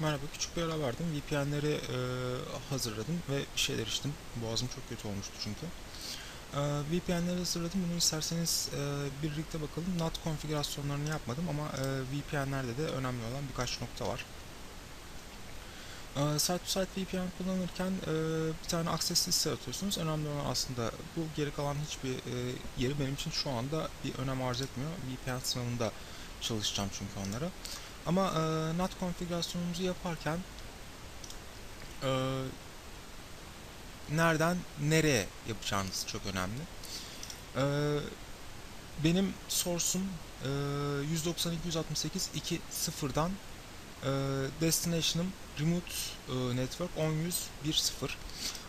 Merhaba, küçük bir ara verdim. VPN'leri e, hazırladım ve şeyler içtim. Boğazım çok kötü olmuştu çünkü. E, VPN'leri hazırladım. Bunu isterseniz e, birlikte bakalım. NAT konfigürasyonlarını yapmadım ama e, VPN'lerde de önemli olan birkaç nokta var. E, Site to site VPN kullanırken e, bir tane access liste atıyorsunuz. Önemli olan aslında bu geri kalan hiçbir e, yeri benim için şu anda bir önem arz etmiyor. VPN sınavında çalışacağım çünkü onlara. Ama e, NAT konfigürasyonumuzu yaparken e, nereden nereye yapacağınız çok önemli. E, benim source'um e, 192.168.2.0'dan e, destination'ım remote e, network 10.100.1.0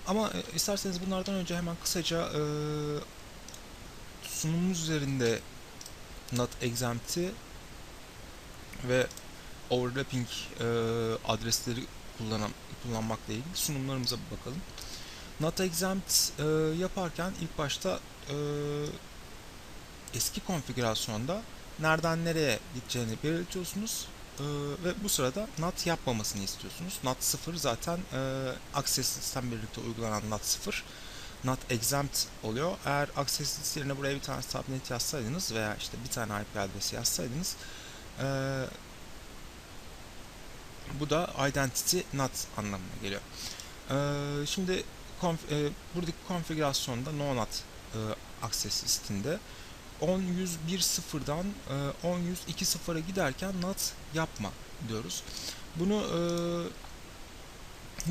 ama e, isterseniz bunlardan önce hemen kısaca e, sunumumuz üzerinde NAT exempt'i ve overlapping e, adresleri kullanan, kullanmakla ilgili sunumlarımıza bir bakalım. Not exempt e, yaparken ilk başta e, eski konfigürasyonda nereden nereye gideceğini belirtiyorsunuz e, ve bu sırada NAT yapmamasını istiyorsunuz. NAT 0 zaten e, access sistem birlikte uygulanan NAT 0 not exempt oluyor. Eğer access list yerine buraya bir tane subnet yazsaydınız veya işte bir tane IP adresi yazsaydınız e, bu da identity not anlamına geliyor. Ee, şimdi konf, e, buradaki konfigürasyonda no not e, access listinde 10.101.0'dan e, 10.102.0'a giderken not yapma diyoruz. Bunu e,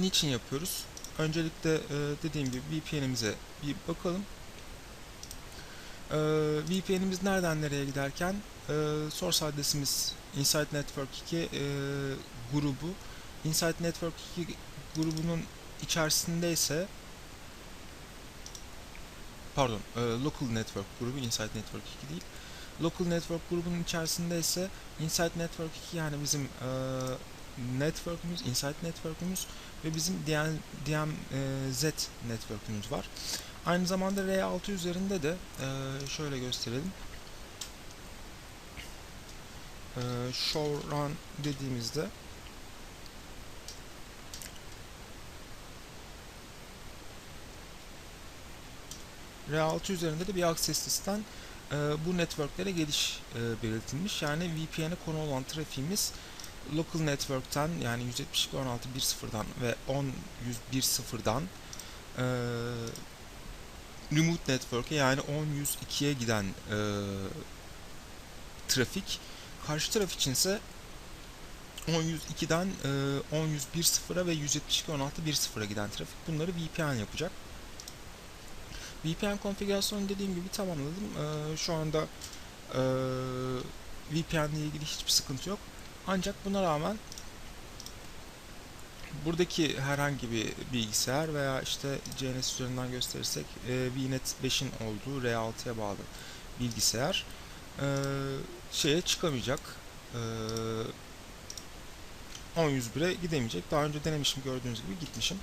niçin yapıyoruz? Öncelikle e, dediğim gibi VPN'imize bir bakalım. E, VPN'imiz nereden nereye giderken e, source adresimiz Inside Network 2 e, grubu Inside Network 2 grubunun içerisinde ise pardon e, Local Network grubu Inside Network 2 değil Local Network grubunun içerisinde ise Inside Network 2 yani bizim e, network'ümüz, Inside Network'ümüz ve bizim DM, DMZ Network'ümüz var. Aynı zamanda R6 üzerinde de e, şöyle gösterelim. E, show run dediğimizde R6 üzerinde de bir access listen e, bu networklere geliş e, belirtilmiş. Yani VPN'e konu olan trafiğimiz local network'ten yani 172.16.1.0'dan ve 10.101.0'dan e, remote network'e yani 10.102'ye giden e, trafik karşı taraf için ise 10.102'den e, 10.101.0'a ve 172.16.1.0'a giden trafik bunları VPN yapacak. VPN konfigürasyonu dediğim gibi tamamladım. Ee, şu anda e, VPN ile ilgili hiçbir sıkıntı yok. Ancak buna rağmen buradaki herhangi bir bilgisayar veya işte CNS üzerinden gösterirsek e, VNet 5'in olduğu R6'ya bağlı bilgisayar e, şeye çıkamayacak. E, 10.101'e gidemeyecek. Daha önce denemişim gördüğünüz gibi gitmişim.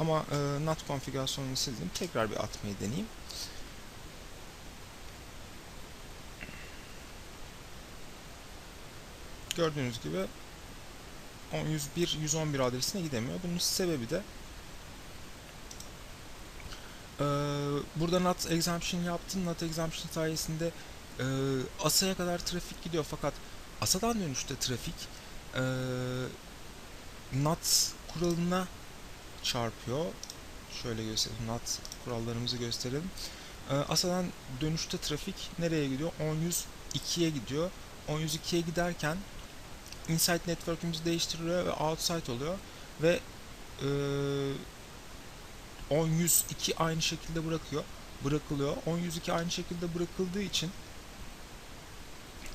Ama e, NAT konfigürasyonunu sildim. Tekrar bir atmayı deneyeyim. Gördüğünüz gibi 101 111 adresine gidemiyor. Bunun sebebi de e, burada NAT exemption yaptım. NAT exemption sayesinde e, ASA'ya kadar trafik gidiyor fakat ASA'dan dönüşte trafik e, NAT kuralına çarpıyor. Şöyle göstereyim. NAT kurallarımızı gösterelim. ASA'dan dönüşte trafik nereye gidiyor? 10.102'ye gidiyor. 10.102'ye giderken inside network'ümüzü değiştiriliyor ve outside oluyor ve e, 10.102 aynı şekilde bırakıyor. Bırakılıyor. 10.102 aynı şekilde bırakıldığı için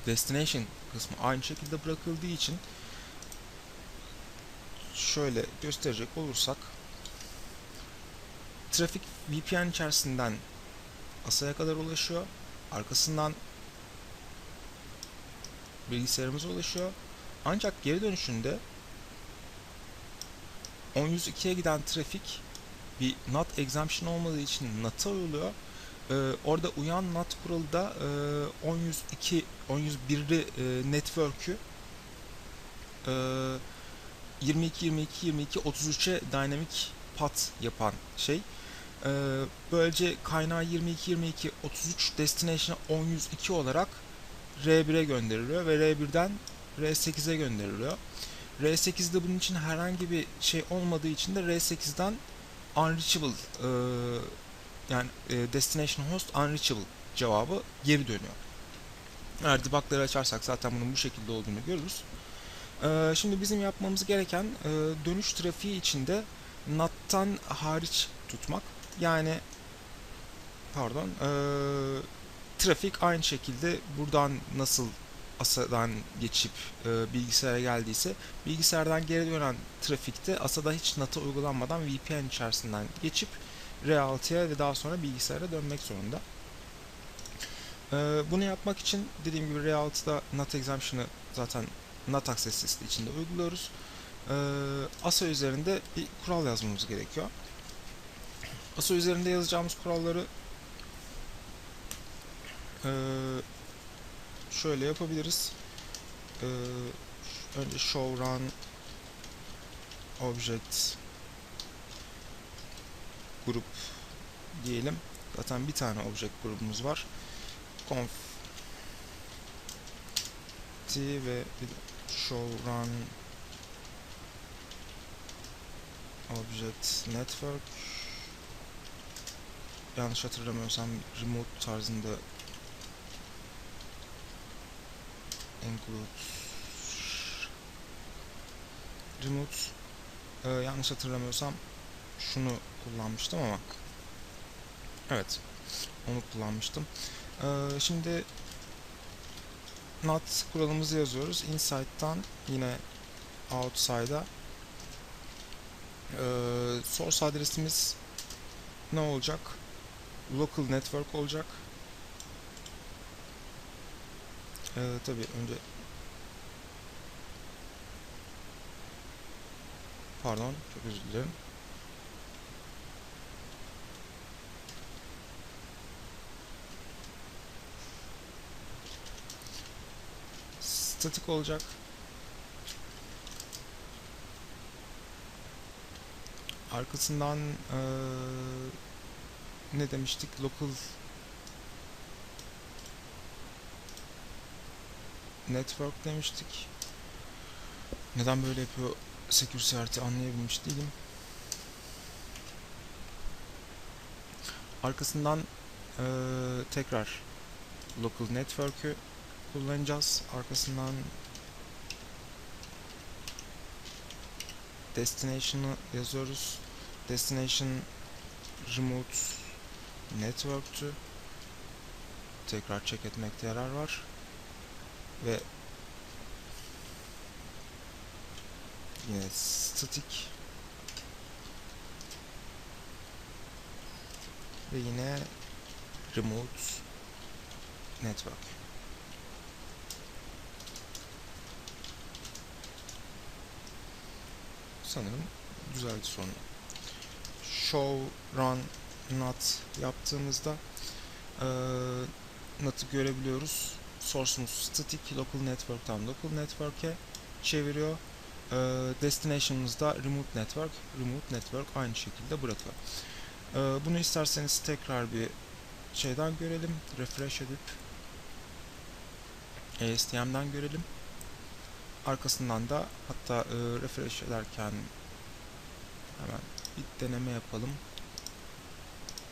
destination kısmı aynı şekilde bırakıldığı için şöyle gösterecek olursak trafik VPN içerisinden ASA'ya kadar ulaşıyor. Arkasından bilgisayarımıza ulaşıyor. Ancak geri dönüşünde 10.102'ye giden trafik bir NAT exemption olmadığı için NAT'a uyuluyor. Ee, orada uyan NAT kuralı da e, 10.102 10.101'li e, network'ü e, 22 22 22 33'e dynamic path yapan şey. Ee, böylece kaynağı 22 22 33 destination'a 10 102 olarak R1'e gönderiliyor ve R1'den R8'e gönderiliyor. R8'de bunun için herhangi bir şey olmadığı için de R8'den unreachable e, yani e, destination host unreachable cevabı geri dönüyor. Eğer debugları açarsak zaten bunun bu şekilde olduğunu görürüz. Ee, şimdi bizim yapmamız gereken e, dönüş trafiği içinde NAT'tan hariç tutmak. Yani pardon e, trafik aynı şekilde buradan nasıl ASA'dan geçip e, bilgisayara geldiyse bilgisayardan geri dönen trafikte ASA'da hiç NAT'a uygulanmadan VPN içerisinden geçip Realty'ye ve daha sonra bilgisayara dönmek zorunda. Bunu yapmak için dediğim gibi Realty'da NAT exemption'ı zaten NAT access listi içinde uyguluyoruz. E, ASA üzerinde bir kural yazmamız gerekiyor. ASA üzerinde yazacağımız kuralları e, şöyle yapabiliriz. Ee, önce show run object grup diyelim. Zaten bir tane object grubumuz var. conf t ve bir de show run object network. Yanlış hatırlamıyorsam remote tarzında include remote ee, yanlış hatırlamıyorsam şunu kullanmıştım ama evet onu kullanmıştım. Ee, şimdi not kuralımızı yazıyoruz. İnside'dan yine outside'a. Ee, source adresimiz ne olacak? Local network olacak. Ee, tabii önce pardon çok özür dilerim. Statik olacak. Arkasından ee, ne demiştik? Local network demiştik. Neden böyle yapıyor security anlayabilmiş değilim. Arkasından eee, tekrar local network'ü kullanacağız. Arkasından destination'ı yazıyoruz. Destination remote network'tü. Tekrar check etmekte yarar var ve yine statik ve yine remote network sanırım güzeldi sonu show run not yaptığımızda eee NAT'ı görebiliyoruz source'umuz static local network'tan local network'e çeviriyor. Ee, destination'ımız da remote network, remote network aynı şekilde bırakıyor. Ee, bunu isterseniz tekrar bir şeyden görelim. Refresh edip ASTM'den görelim. Arkasından da hatta e, refresh ederken hemen bir deneme yapalım.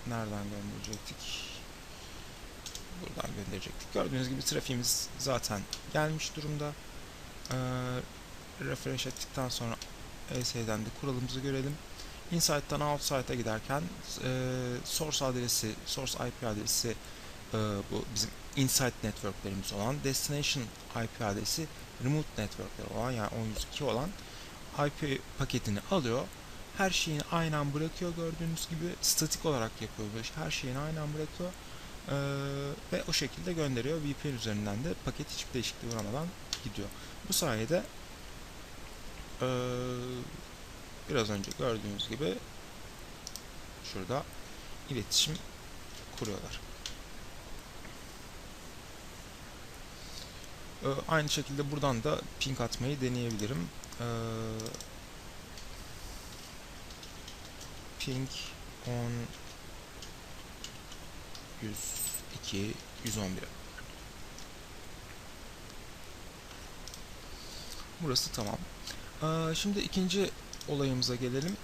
Nereden gönderecektik? buradan gönderecektik. Gördüğünüz gibi trafiğimiz zaten gelmiş durumda. Ee, refresh ettikten sonra ES'den de kuralımızı görelim. Inside'dan outside'a giderken e, source adresi, source IP adresi e, bu bizim inside networklerimiz olan destination IP adresi remote networkler olan yani 112 olan IP paketini alıyor. Her şeyini aynen bırakıyor gördüğünüz gibi statik olarak yapıyor. Her şeyini aynen bırakıyor. Ee, ve o şekilde gönderiyor. VPN üzerinden de paket hiçbir değişikliğe uğramadan gidiyor. Bu sayede ee, biraz önce gördüğünüz gibi şurada iletişim kuruyorlar. E, aynı şekilde buradan da ping atmayı deneyebilirim. E, ping 10 102 111 Burası tamam. E, şimdi ikinci olayımıza gelelim.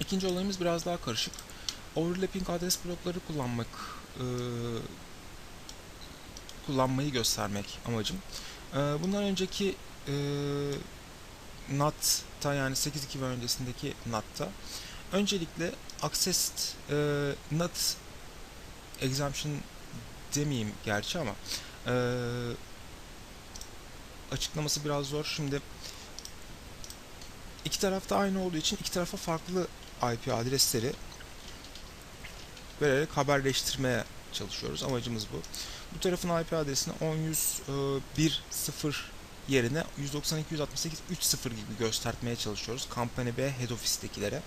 İkinci olayımız biraz daha karışık. Overlapping adres blokları kullanmak e, kullanmayı göstermek amacım. E, bundan önceki e, NAT'ta yani 8.2 ve öncesindeki NAT'ta öncelikle accessed e, NAT exemption demeyeyim gerçi ama e, açıklaması biraz zor. Şimdi iki tarafta aynı olduğu için iki tarafa farklı IP adresleri vererek haberleştirmeye çalışıyoruz. Amacımız bu. Bu tarafın IP adresini 10.1.0 yerine 192.168.3.0 gibi göstermeye çalışıyoruz. Kampanya B head office'tekilere.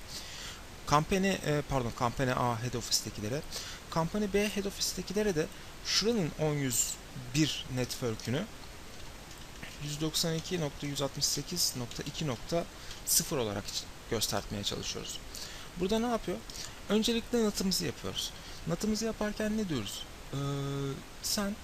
Kampanya e, pardon Kampanya A head office'tekilere. Kampanya B head office'tekilere de şuranın 10.101 network'ünü 192.168.2.0 olarak göstermeye çalışıyoruz. Burada ne yapıyor? Öncelikle NAT'ımızı yapıyoruz. NAT'ımızı yaparken ne diyoruz? Ee, sen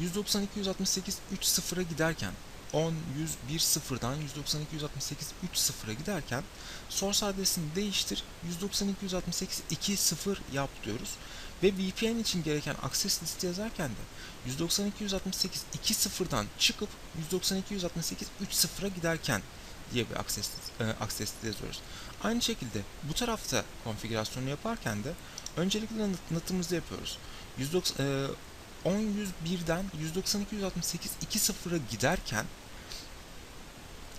192.168.3.0'a giderken 10, 100, 1, 0'dan 192.168.3.0'a giderken source adresini değiştir 192.168.2.0 yap diyoruz. Ve VPN için gereken access listi yazarken de 192.168.2.0'dan çıkıp 192.168.3.0'a giderken diye bir access, e, access yazıyoruz. Aynı şekilde bu tarafta konfigürasyonu yaparken de öncelikle NAT'ımızı yapıyoruz. 190, e, 10.101'den 192.168.2.0'a giderken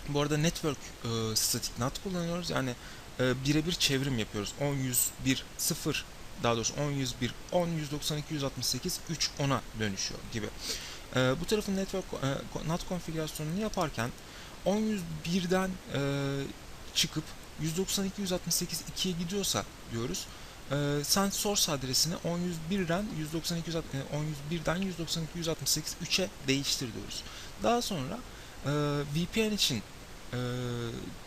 bu arada network e, static NAT kullanıyoruz. Yani e, birebir çevrim yapıyoruz. 10.101 0 daha doğrusu 10.101 10 192.168 3 10'a dönüşüyor gibi. E, bu tarafın network e, NAT konfigürasyonunu yaparken 10.101'den e, çıkıp 192.168.2'ye gidiyorsa diyoruz. Ee, sen source adresini 10.101'den 192 10.101'den 192.168.3'e değiştir diyoruz. Daha sonra e, VPN için e,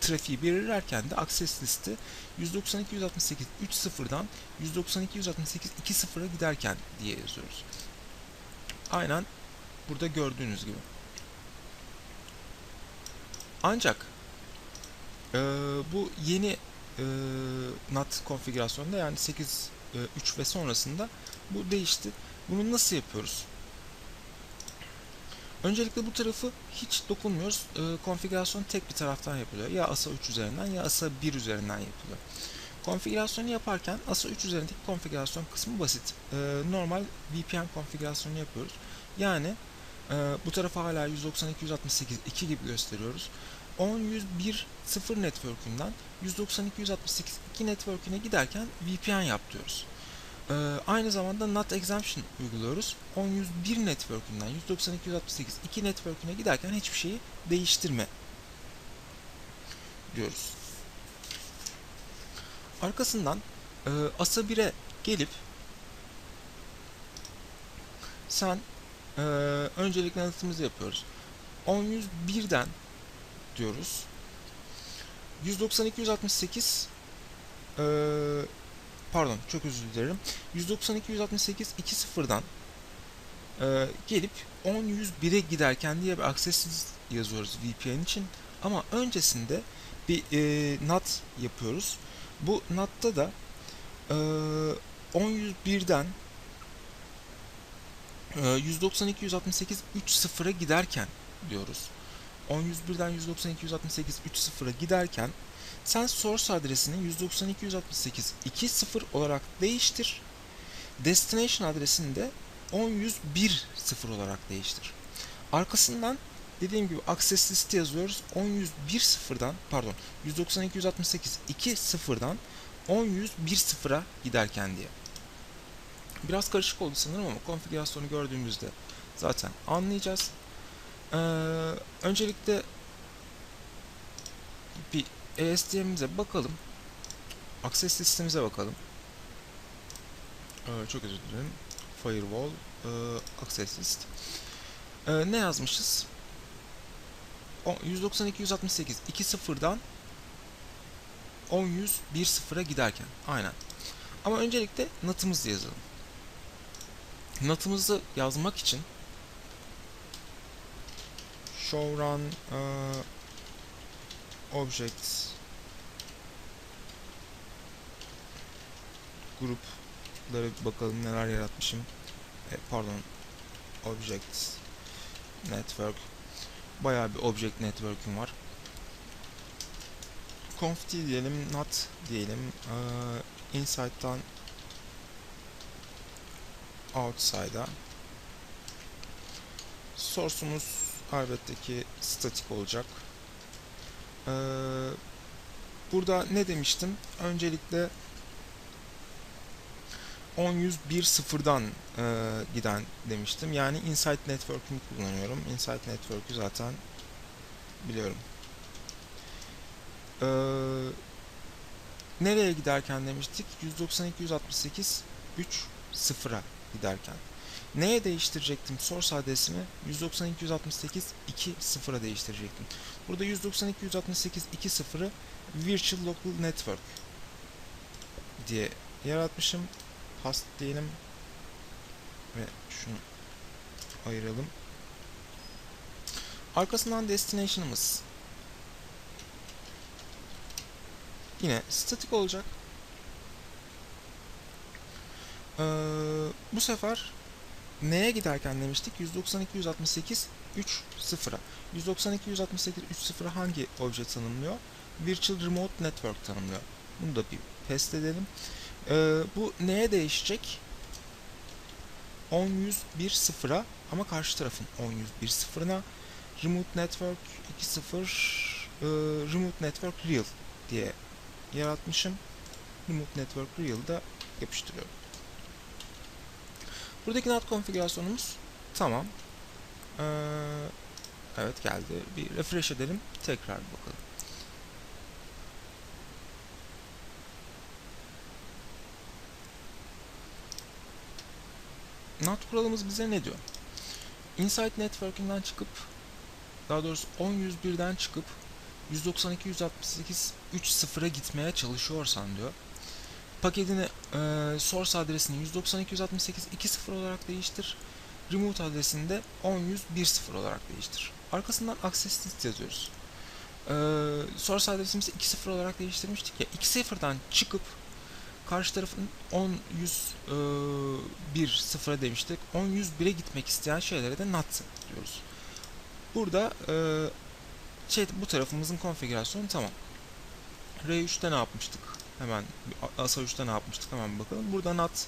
trafiği belirlerken de access listi 192.168.3.0'dan 192.168.2.0'a giderken diye yazıyoruz. Aynen burada gördüğünüz gibi. Ancak e, bu yeni e, NAT konfigürasyonunda yani 8 e, 3 ve sonrasında bu değişti. Bunu nasıl yapıyoruz? Öncelikle bu tarafı hiç dokunmuyoruz. E, konfigürasyon tek bir taraftan yapılıyor. Ya ASA 3 üzerinden ya ASA 1 üzerinden yapılıyor. Konfigürasyonu yaparken ASA 3 üzerindeki konfigürasyon kısmı basit. E, normal VPN konfigürasyonu yapıyoruz. Yani e, bu tarafı hala 192.168.2 gibi gösteriyoruz. 10.101.0 network'ünden 192.168.2 network'üne giderken VPN yap diyoruz. Ee, aynı zamanda NAT exemption uyguluyoruz. 10.101 network'ünden 192.168.2 network'üne giderken hiçbir şeyi değiştirme diyoruz. Arkasından e, ASA 1'e gelip sen e, öncelikle anlatımızı yapıyoruz. 10.101'den diyoruz. 192.168 ee, pardon çok özür dilerim. 192.168 2.0'dan e, gelip 10.101'e giderken diye bir access yazıyoruz VPN için. Ama öncesinde bir e, NAT yapıyoruz. Bu NAT'ta da e, 10.101'den e, 192.168 3.0'a giderken diyoruz. 10.101'den 192.168.3.0'a giderken sen source adresini 192.168.2.0 olarak değiştir. Destination adresini de 10.101.0 olarak değiştir. Arkasından dediğim gibi access listi yazıyoruz. 10.101.0'dan pardon 192.168.2.0'dan 10.101.0'a giderken diye. Biraz karışık oldu sanırım ama konfigürasyonu gördüğümüzde zaten anlayacağız. Ee, öncelikle bir ASDM'imize bakalım. Access listemize bakalım. Ee, çok özür dilerim. Firewall e, Access List. Ee, ne yazmışız? 192.168 2.0'dan 10 100 1 0'a giderken. Aynen. Ama öncelikle NAT'ımızı yazalım. NAT'ımızı yazmak için show run uh, objects grupları bir bakalım neler yaratmışım. E, pardon objects network bayağı bir object network'üm var. conf diyelim, not diyelim. Ee, inside'dan outside'a. Source'umuz elbette ki statik olacak. Ee, burada ne demiştim? Öncelikle 10 100 1 0'dan e, giden demiştim. Yani Insight Network'ümü kullanıyorum. Insight Network'ü zaten biliyorum. Ee, nereye giderken demiştik? 192 168 3 0'a giderken. Neye değiştirecektim source adresimi? 192 168 2 0'a değiştirecektim. Burada 192 168 2 0'ı Virtual Local Network diye yaratmışım. Past diyelim ve şunu ayıralım. Arkasından destination'ımız yine statik olacak. Ee, bu sefer neye giderken demiştik? 192 168 3 0'a. 192 168 3 0'a hangi obje tanımlıyor? Virtual Remote Network tanımlıyor. Bunu da bir test edelim. Ee, bu neye değişecek? 10 100 1 0'a ama karşı tarafın 10 100 1 0'ına Remote Network 2 0 e, Remote Network Real diye yaratmışım. Remote Network Real'da yapıştırıyorum. Buradaki NAT konfigürasyonumuz tamam. Ee, evet geldi. Bir refresh edelim. Tekrar bakalım. NAT kuralımız bize ne diyor? Insight Network'ünden çıkıp daha doğrusu 10.101'den çıkıp 192 168 3.0'a gitmeye çalışıyorsan diyor. Paketini e, source adresini 192 168 2.0 olarak değiştir. Remote adresini de 10.100 1.0 olarak değiştir. Arkasından access list yazıyoruz. E, source adresimizi 2.0 olarak değiştirmiştik ya. 2.0'dan çıkıp karşı tarafın 10 100 e, 1 0'a demiştik. 10 100 1'e gitmek isteyen şeylere de NAT diyoruz. Burada e, şey bu tarafımızın konfigürasyonu tamam. R3'te ne yapmıştık? Hemen ASA 3'te ne yapmıştık? Hemen bakalım. Burada NAT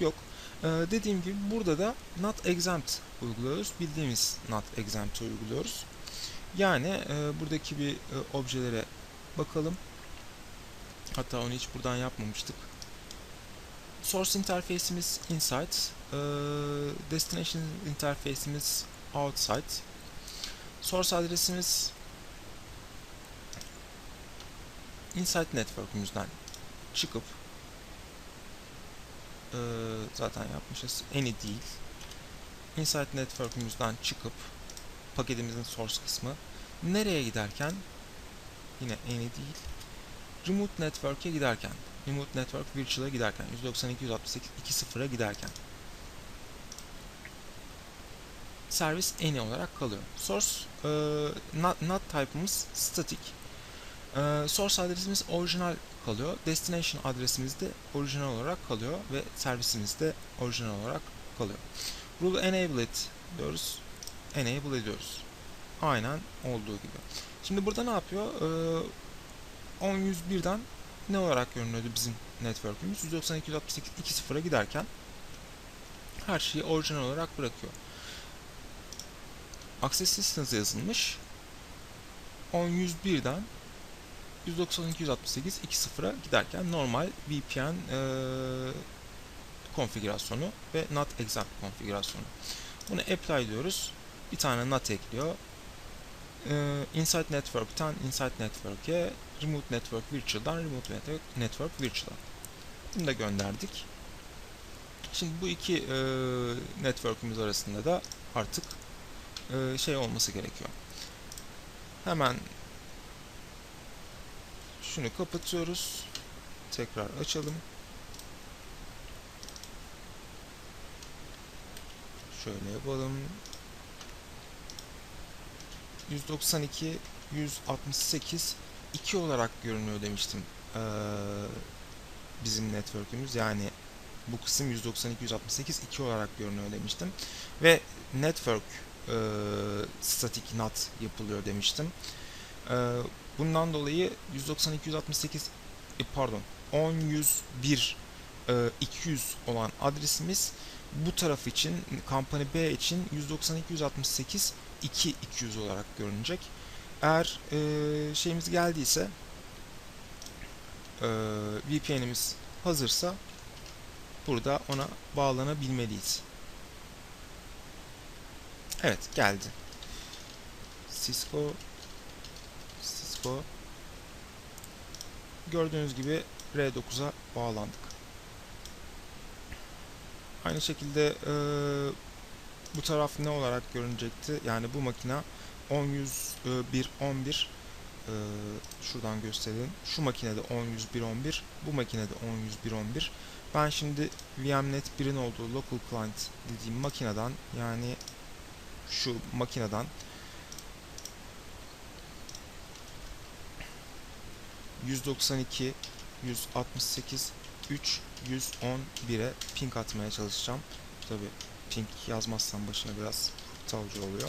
yok. Ee, dediğim gibi burada da NAT exempt uyguluyoruz. Bildiğimiz NAT exempt uyguluyoruz. Yani e, buradaki bir e, objelere bakalım. Hatta onu hiç buradan yapmamıştık. Source interface'imiz inside, e, destination interface'imiz outside. Source adresimiz Insight Network'ümüzden çıkıp e, zaten yapmışız. Any değil. Insight Network'ümüzden çıkıp paketimizin source kısmı nereye giderken yine any değil. Remote Network'e giderken Remote Network Virtual'a giderken 192 168 2.0'a giderken servis any olarak kalıyor. Source e, not, not type'ımız static. E, source adresimiz orijinal kalıyor. Destination adresimiz de orijinal olarak kalıyor ve servisimiz de orijinal olarak kalıyor. Rule enable it diyoruz. Enable ediyoruz. Aynen olduğu gibi. Şimdi burada ne yapıyor? Ee, 10.101'den ne olarak görünüyordu bizim network'ümüz? 192.168.2.0'a giderken her şeyi orijinal olarak bırakıyor. Access Distance yazılmış. 10.101'den 192.168 2.0'a giderken normal VPN e, konfigürasyonu ve not exempt konfigürasyonu. Bunu apply diyoruz. Bir tane not ekliyor. E, Inside Network'tan Inside Network'e Remote Network Virtual'dan Remote Network, Network Virtual'a. Bunu da gönderdik. Şimdi bu iki e, network'ümüz arasında da artık e, şey olması gerekiyor. Hemen Şunu kapatıyoruz. Tekrar açalım. Şöyle yapalım. 192, 168, 2 olarak görünüyor demiştim. Ee, bizim network'ümüz yani bu kısım 192, 168, 2 olarak görünüyor demiştim. Ve network e, static NAT yapılıyor demiştim. E, bundan dolayı 192, 168, e, pardon 10, 101, e, 200 olan adresimiz bu taraf için, kampanya B için 192, 168, 2 200 olarak görünecek. Eğer e, şeyimiz geldiyse e, VPN'imiz hazırsa burada ona bağlanabilmeliyiz. Evet geldi. Cisco Cisco gördüğünüz gibi R9'a bağlandık. Aynı şekilde e, bu taraf ne olarak görünecekti? Yani bu makine 10.101.11 e, şuradan gösterelim. Şu makinede 10.101.11 bu makinede 10.101.11 ben şimdi VMnet 1'in olduğu local client dediğim makineden yani şu makineden ...192, 168, 3, 111'e ping atmaya çalışacağım. Tabi ping yazmazsam başına biraz kurtarıcı oluyor.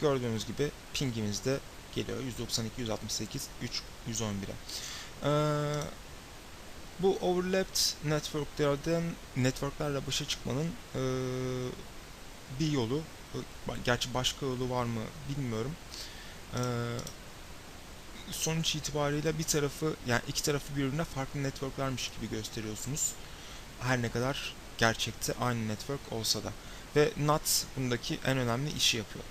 Gördüğünüz gibi pingimiz de geliyor. 192, 168, 3, 111'e. Ee, bu overlapped networklerden networklerle başa çıkmanın e, bir yolu gerçi başka yolu var mı bilmiyorum. E, sonuç itibariyle bir tarafı yani iki tarafı birbirine farklı networklermiş gibi gösteriyorsunuz. Her ne kadar gerçekte aynı network olsa da. Ve NAT bundaki en önemli işi yapıyor.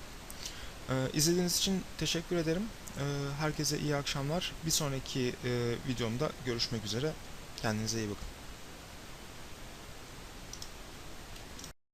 Ee, izlediğiniz için teşekkür ederim. Ee, herkese iyi akşamlar. Bir sonraki e, videomda görüşmek üzere. Kendinize iyi bakın.